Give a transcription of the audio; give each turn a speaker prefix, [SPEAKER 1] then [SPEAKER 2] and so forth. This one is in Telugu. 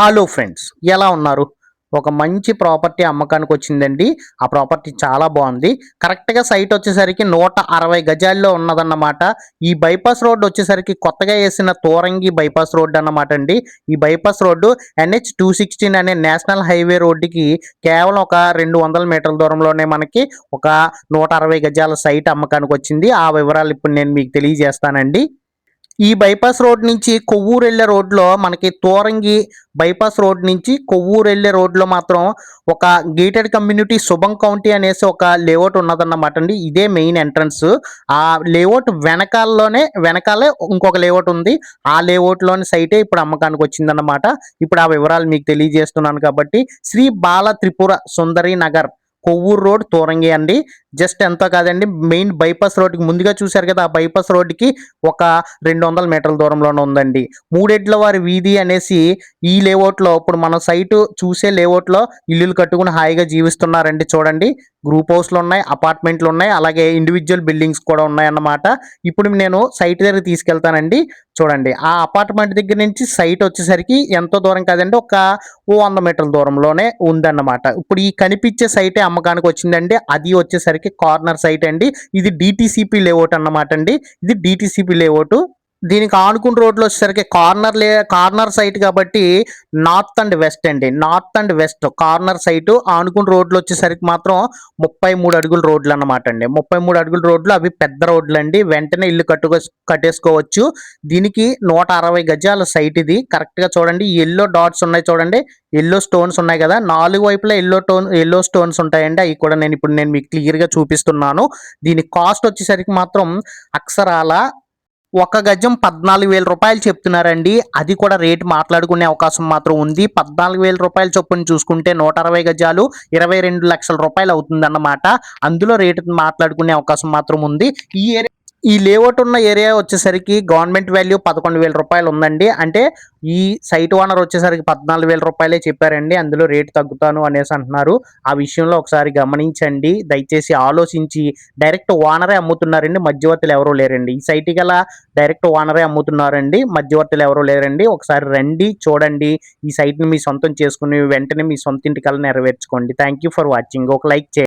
[SPEAKER 1] హలో ఫ్రెండ్స్ ఎలా ఉన్నారు? ఒక మంచి ప్రాపర్టీ అమ్మకానికి వచ్చిందండి. ఆ ప్రాపర్టీ చాలా బాగుంది. కరెక్ట్గా సైట్ వచ్చేసరికి నూట అరవై గజాల్లో ఉన్నదన్నమాట. ఈ బైపాస్ రోడ్డు వచ్చేసరికి కొత్తగా వేసిన తోరంగి బైపాస్ రోడ్డు అన్నమాట అండి. ఈ bypass road NH two sixteen అనే నేషనల్ హైవే రోడ్డుకి కేవలం ఒక రెండు వందల మీటర్ల దూరంలోనే మనకి ఒక నూట అరవై గజాల సైట్ అమ్మకానికి వచ్చింది. ఆ వివరాలు ఇప్పుడు నేను మీకు తెలియజేస్తానండి. ఈ బైపాస్ రోడ్ నుంచి కొవ్వూరు వెళ్ళే రోడ్లో మనకి తోరంగి బైపాస్ రోడ్ నుంచి కొవ్వూరు వెళ్ళే రోడ్లో మాత్రం ఒక గేటెడ్ కమ్యూనిటీ శుభం కౌంటీ అనేసి ఒక లేఅవుట్ ఉన్నదన్నమాట అండి. ఇదే మెయిన్ ఎంట్రన్స్ ఆ లేఅవుట్ వెనకాలలోనే వెనకాలే ఇంకొక లేఅవుట్ ఉంది. ఆ లేఅవుట్లోని సైటే ఇప్పుడు అమ్మకానికి వచ్చిందన్నమాట. ఇప్పుడు ఆ వివరాలు మీకు తెలియజేస్తున్నాను కాబట్టి శ్రీ బాల త్రిపుర సుందరి నగర్ కొవ్వూరు రోడ్ తోరంగి అండి. జస్ట్ ఎంతో కాదండి మెయిన్ బైపాస్ రోడ్కి ముందుగా చూశారు కదా ఆ బైపాస్ రోడ్డుకి ఒక రెండు వందల మీటర్ల దూరంలోనే ఉందండి. మూడెడ్ల వారి వీధి అనేసి ఈ లేఅవుట్లో ఇప్పుడు మన సైటు చూసే లేఅవుట్లో ఇల్లులు కట్టుకుని హాయిగా జీవిస్తున్నారండి చూడండి. గ్రూప్ హౌస్లు ఉన్నాయి అపార్ట్మెంట్లు ఉన్నాయి అలాగే ఇండివిజువల్ బిల్డింగ్స్ కూడా ఉన్నాయన్నమాట. ఇప్పుడు నేను సైట్ దగ్గర తీసుకెళ్తానండి. చూడండి ఆ అపార్ట్మెంట్ దగ్గర నుంచి సైట్ వచ్చేసరికి ఎంతో దూరం కాదండి ఒక ఓ వంద మీటర్ల దూరంలోనే ఉందన్నమాట. ఇప్పుడు ఈ కనిపించే సైటే అమ్మకానికి వచ్చిందండి. అది వచ్చేసరికి కార్నర్ సైట్ అండి. ఇది డిటిసిపి లేఅవుట్ అన్నమాట అండి. ఇది డిటిసిపి లేఅవుట్. దీనికి ఆనుకున్న రోడ్లు వచ్చేసరికి కార్నర్ లే కార్నర్ సైట్ కాబట్టి నార్త్ అండ్ వెస్ట్ అండి. North and west corner site ఆనుకున్న రోడ్లు వచ్చేసరికి మాత్రం ముప్పై మూడు అడుగుల రోడ్లు అన్నమాట అండి. ముప్పై మూడు అడుగుల రోడ్లు అవి పెద్ద రోడ్లు అండి. వెంటనే ఇల్లు కట్టుకో కట్టేసుకోవచ్చు. దీనికి నూట అరవై గజాల సైట్ ఇది. కరెక్ట్గా చూడండి. ఎల్లో డాట్స్ ఉన్నాయి చూడండి. ఎల్లో స్టోన్స్ ఉన్నాయి కదా. నాలుగు వైపులా ఎల్లో టోన్ ఎల్లో స్టోన్స్ ఉంటాయండి. అవి కూడా నేను ఇప్పుడు నేను మీకు క్లియర్గా చూపిస్తున్నాను. దీని కాస్ట్ వచ్చేసరికి మాత్రం అక్షరాల ఒక గజం పద్నాలుగు వేల రూపాయలు చెప్తున్నారండి. అది కూడా రేటు మాట్లాడుకునే అవకాశం మాత్రం ఉంది. పద్నాలుగు వేల రూపాయల చొప్పున చూసుకుంటే నూట అరవై గజాలు ఇరవై రెండు లక్షల రూపాయలు అవుతుందన్నమాట. అందులో రేటు మాట్లాడుకునే అవకాశం మాత్రం ఉంది. ఈ ఏరియా ఈ లేఅవుట్ ఉన్న ఏరియా వచ్చేసరికి గవర్నమెంట్ వాల్యూ పదకొండు వేల రూపాయలు ఉందండి. అంటే ఈ సైట్ ఓనర్ వచ్చేసరికి పద్నాలుగు వేల రూపాయలే చెప్పారండి. అందులో రేటు తగ్గుతాను అనేసి అంటున్నారు. ఆ విషయంలో ఒకసారి గమనించండి. దయచేసి ఆలోచించి డైరెక్ట్ ఓనరే అమ్ముతున్నారండి. మధ్యవర్తులు ఎవరూ లేరండి. ఈ సైట్ గల డైరెక్ట్ ఓనరే అమ్ముతున్నారండి. మధ్యవర్తులు ఎవరూ లేరండి. ఒకసారి రండి చూడండి. ఈ సైట్ని మీ సొంతం చేసుకుని వెంటనే మీ సొంత ఇంటికల్లా నెరవేర్చుకోండి. థ్యాంక్ యూ ఫర్ వాచింగ్ ఒక లైక్ చేయండి.